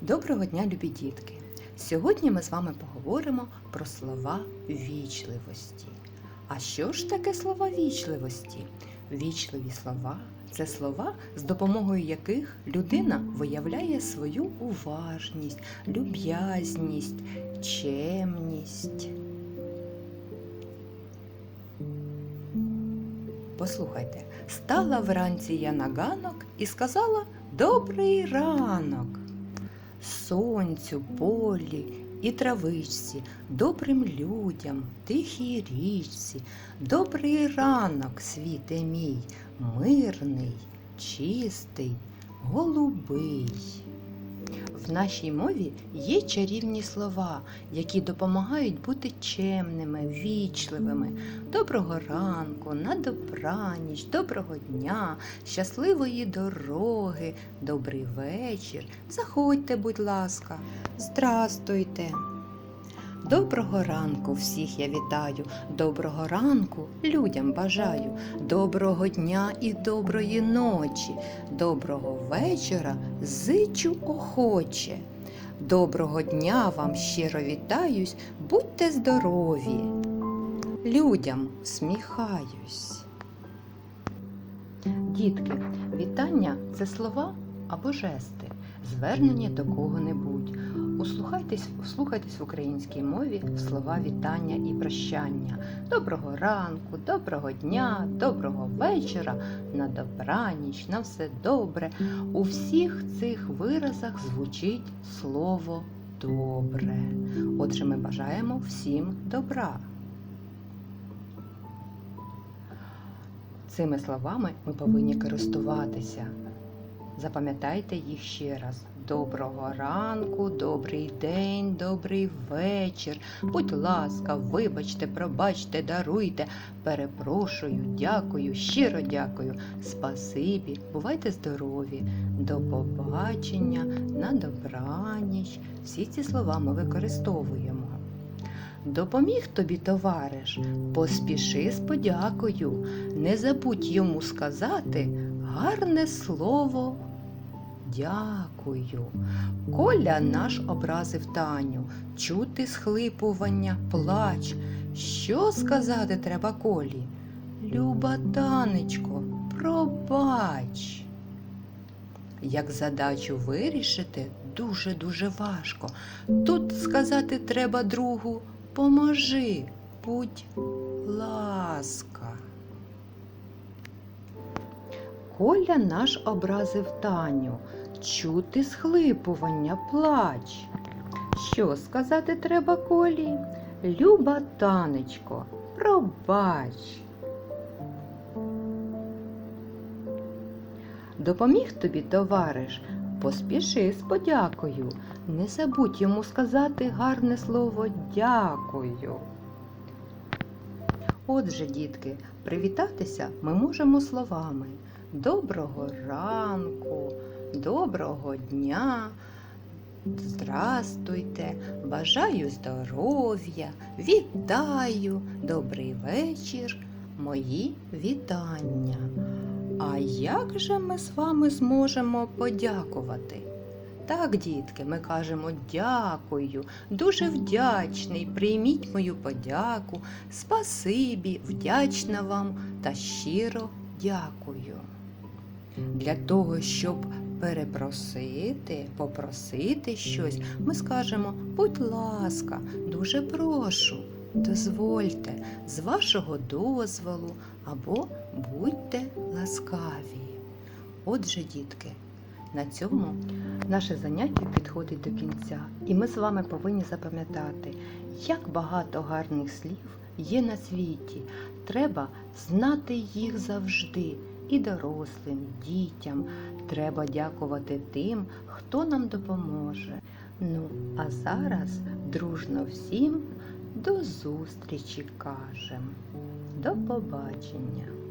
Доброго дня, любі дітки! Сьогодні ми з вами поговоримо про слова вічливості. А що ж таке слова вічливості? Вічливі слова це слова, з допомогою яких людина виявляє свою уважність, люб'язність, чемність. Послухайте, стала вранці я на ганок і сказала Добрий ранок. Сонцю, полі і травичці, добрим людям, тихій річці, добрий ранок, світе мій, мирний, чистий, голубий. В нашій мові є чарівні слова, які допомагають бути чемними, вічливими. Доброго ранку, на добраніч, доброго дня, щасливої дороги, добрий вечір. Заходьте, будь ласка, здрастуйте. Доброго ранку всіх я вітаю, доброго ранку людям бажаю, доброго дня і доброї ночі, доброго вечора зичу охоче. Доброго дня вам щиро вітаюсь, будьте здорові. Людям сміхаюсь. Дітки, вітання це слова або жести, звернення до кого-небудь. Услухайтесь, вслухайтесь в українській мові в слова вітання і прощання. Доброго ранку, доброго дня, доброго вечора, на добраніч, на все добре. У всіх цих виразах звучить слово добре. Отже, ми бажаємо всім добра. Цими словами ми повинні користуватися. Запам'ятайте їх ще раз. Доброго ранку, добрий день, добрий вечір. Будь ласка, вибачте, пробачте, даруйте. Перепрошую, дякую, щиро дякую. Спасибі, бувайте здорові, до побачення, на добраніч. Всі ці слова ми використовуємо. Допоміг тобі, товариш, поспіши з подякою. Не забудь йому сказати гарне слово. Дякую. Коля наш образив Таню, чути схлипування, плач. Що сказати треба Колі? Люба танечко, пробач. Як задачу вирішити дуже-дуже важко. Тут сказати треба другу поможи, будь ласка. Коля наш образив Таню, чути схлипування, плач. Що сказати треба Колі? Люба танечко, пробач. Допоміг тобі, товариш, поспіши з подякою. Не забудь йому сказати гарне слово дякую. Отже, дітки, привітатися ми можемо словами Доброго ранку, доброго дня, здрастуйте, бажаю здоров'я, вітаю, добрий вечір, мої вітання. А як же ми з вами зможемо подякувати? Так, дітки, ми кажемо дякую, дуже вдячний, прийміть мою подяку, спасибі, вдячна вам та щиро дякую. Для того, щоб перепросити, попросити щось, ми скажемо, будь ласка, дуже прошу, дозвольте, з вашого дозволу або будьте ласкаві. Отже, дітки, на цьому наше заняття підходить до кінця, і ми з вами повинні запам'ятати, як багато гарних слів є на світі. Треба знати їх завжди. І дорослим, дітям треба дякувати тим, хто нам допоможе. Ну, а зараз дружно всім до зустрічі кажем. До побачення!